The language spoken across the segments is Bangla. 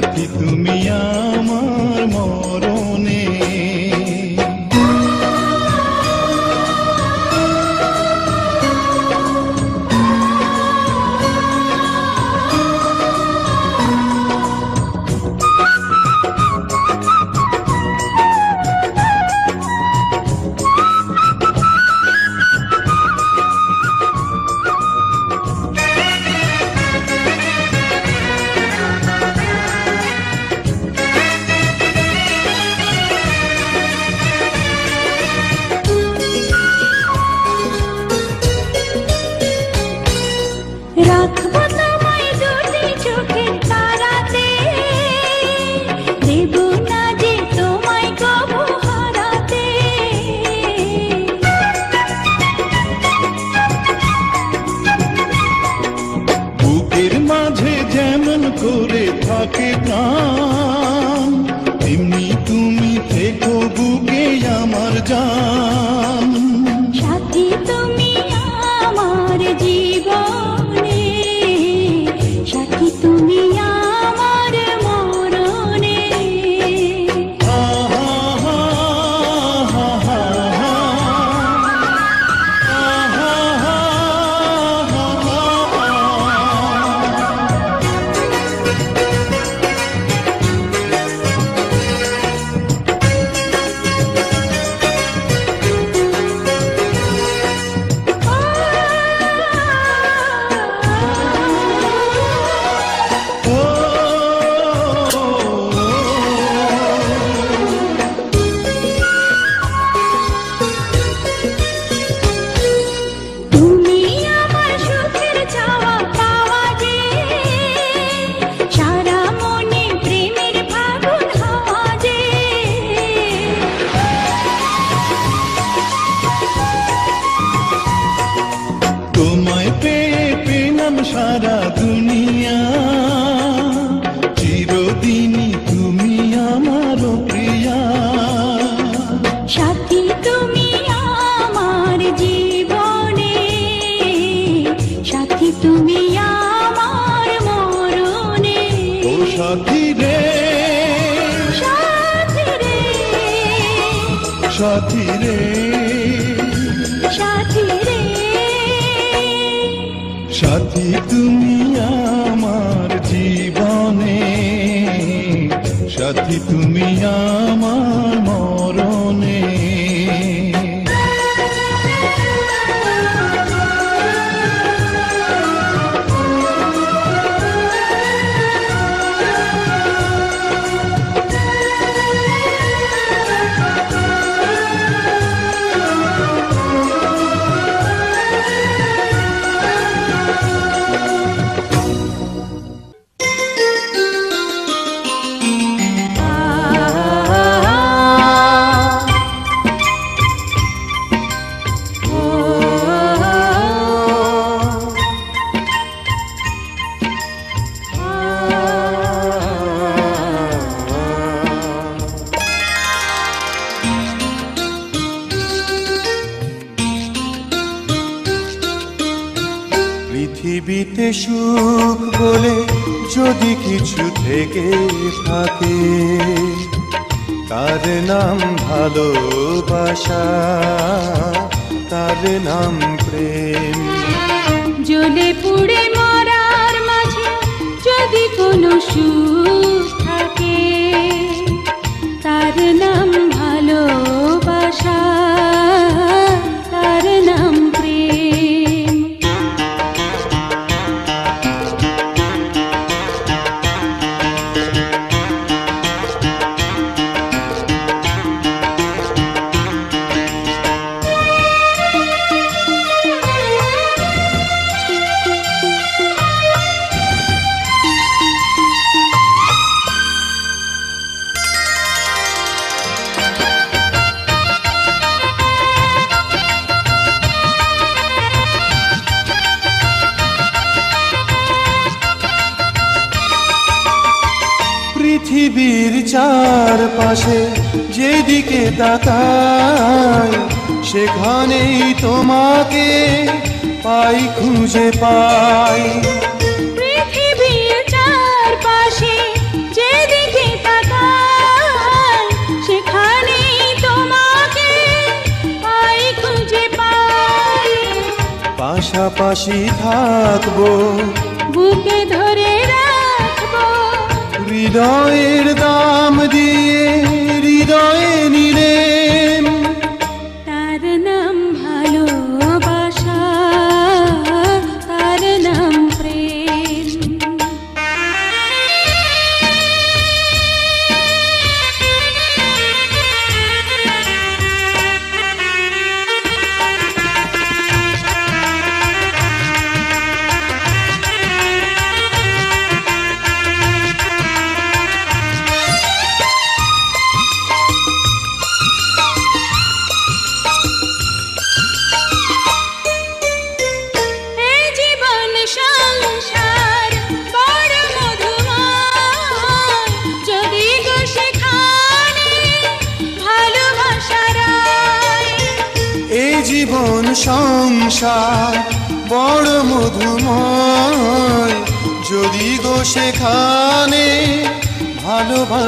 সাথী তুমি আমার যদি চারপাশে যেদিকে তাকাই সেখানেই তোমাকে পাই খুঁজে পাই। পৃথিবীর যেদিকে তাকাই সেখানেই তোমাকে পাই খুঁজে পাই। পাশাপাশি থাকব। বুকে ধরে হৃদয়ের দাম দিয়ে হৃদয়ে নিরে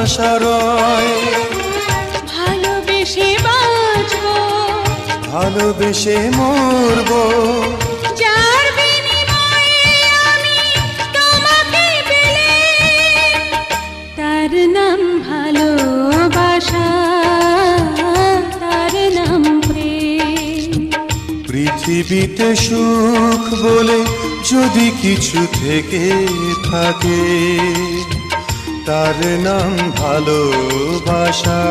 ভালোবাসা রয় ভালোবেসে বাঁচবো। ভালোবেসে মরবো। যার বিনিময়ে আমি তোমাকে পেলে তার নাম ভালোবাসা তার নাম প্রেম। পৃথিবীতে সুখ বলে যদি কিছু থেকে থাকে তার নাম ভালোবাসা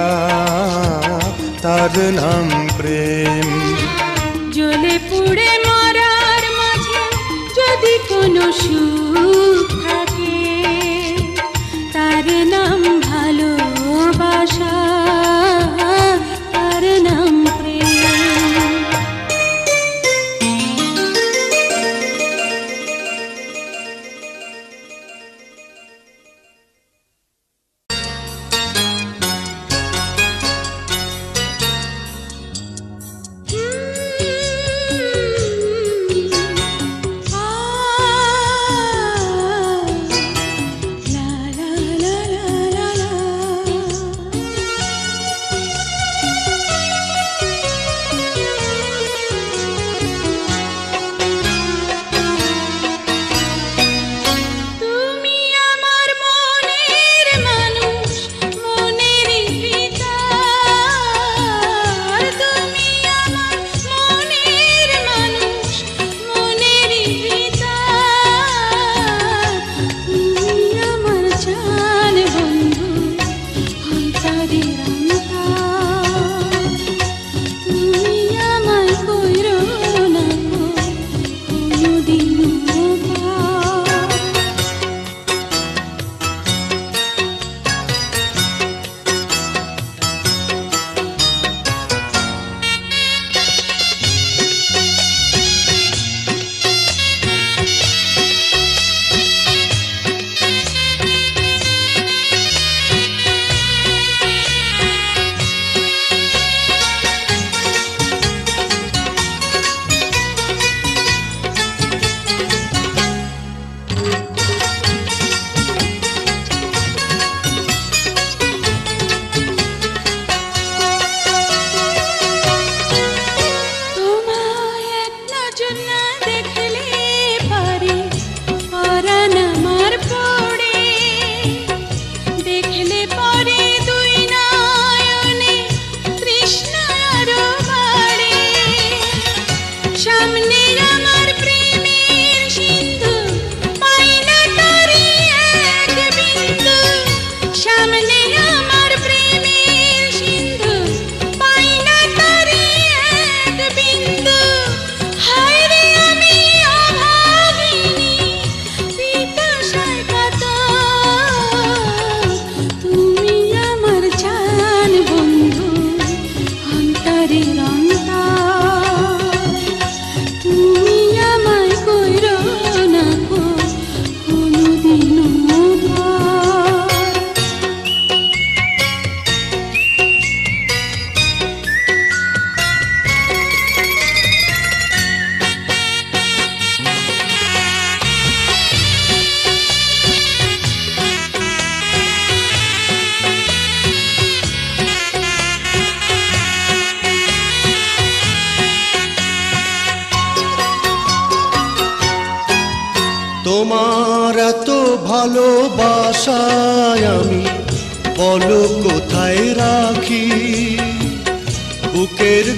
তার নাম প্রেম। জ্বলে পুড়ে মরার মাঝে যদি কোনো সুখ থাকে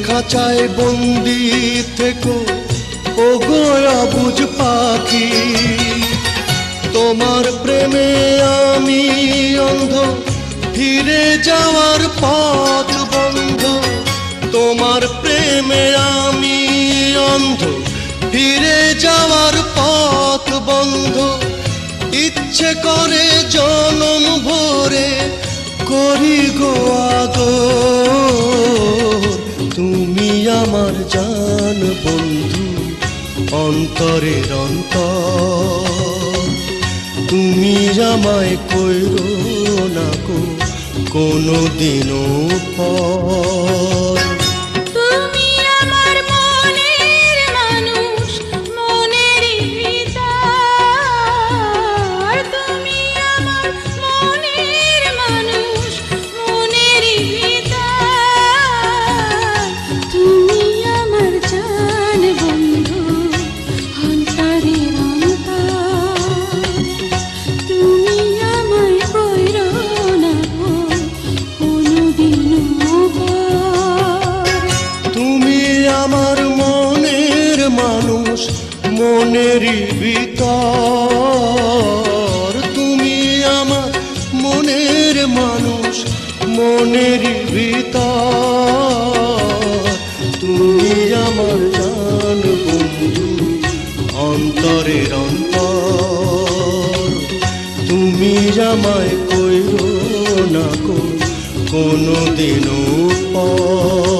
খাঁচায় বন্দি থেকো। ও গোয়া বুঝ পাখি, তোমার প্রেমে আমি অন্ধ। ফিরে যাওয়ার পথ বন্ধ। তোমার প্রেমে আমি অন্ধ। ফিরে যাওয়ার পথ বন্ধ। ইচ্ছে করে জনম ভরে করি গো আদর তুমি আমার জান বন্ধু অন্তরের অন্তর। তুমি আমায় কইরো না কোনো দিনও পর। কোনো দিনও পর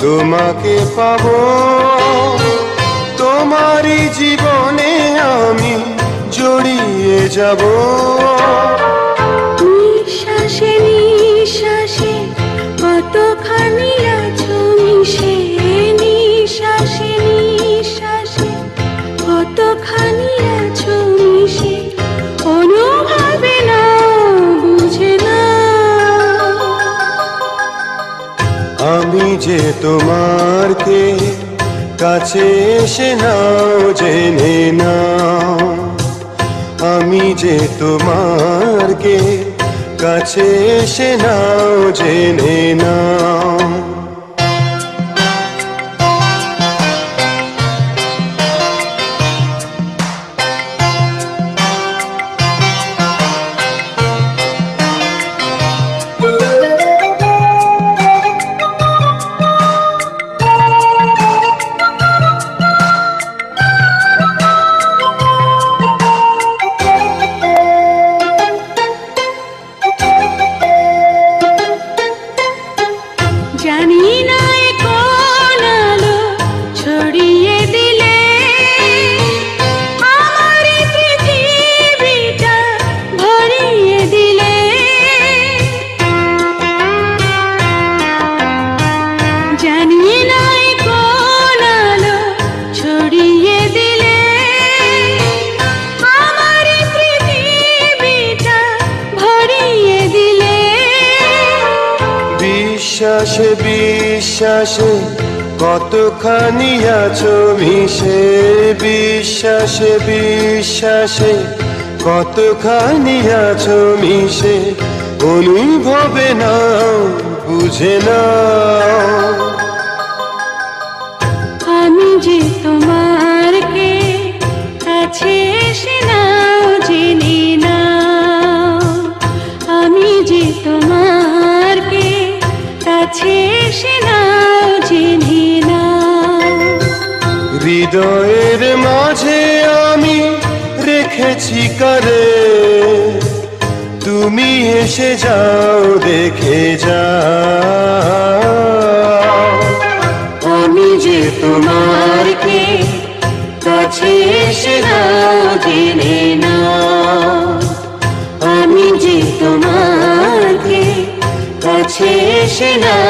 তোমাকে পাব। তোমারই জীবনে আমি জড়িয়ে যাব। যে তোমার কে কাছে এসে নাও, জেনে নাও। আমি যে তোমার কে কাছে এসে নাও, জেনে নাও। বিশ্বাসে বিশ্বাসে, কতখানি আছো মিশে? বিশ্বাসে বিশ্বাসে, কতখানি আছো মিশে? অনুভবে না বুঝে না আমি যে তোমার কে, কাছে এসে নাও হৃদয়ের মাঝে আমি রেখেছি কারে। তুমি এসে যাও, দেখে যাও। আমি যে তোমার কে, কাছে এসে নাও জেনে নাও। আমি যে তোমার কে, কাছে এসে নাও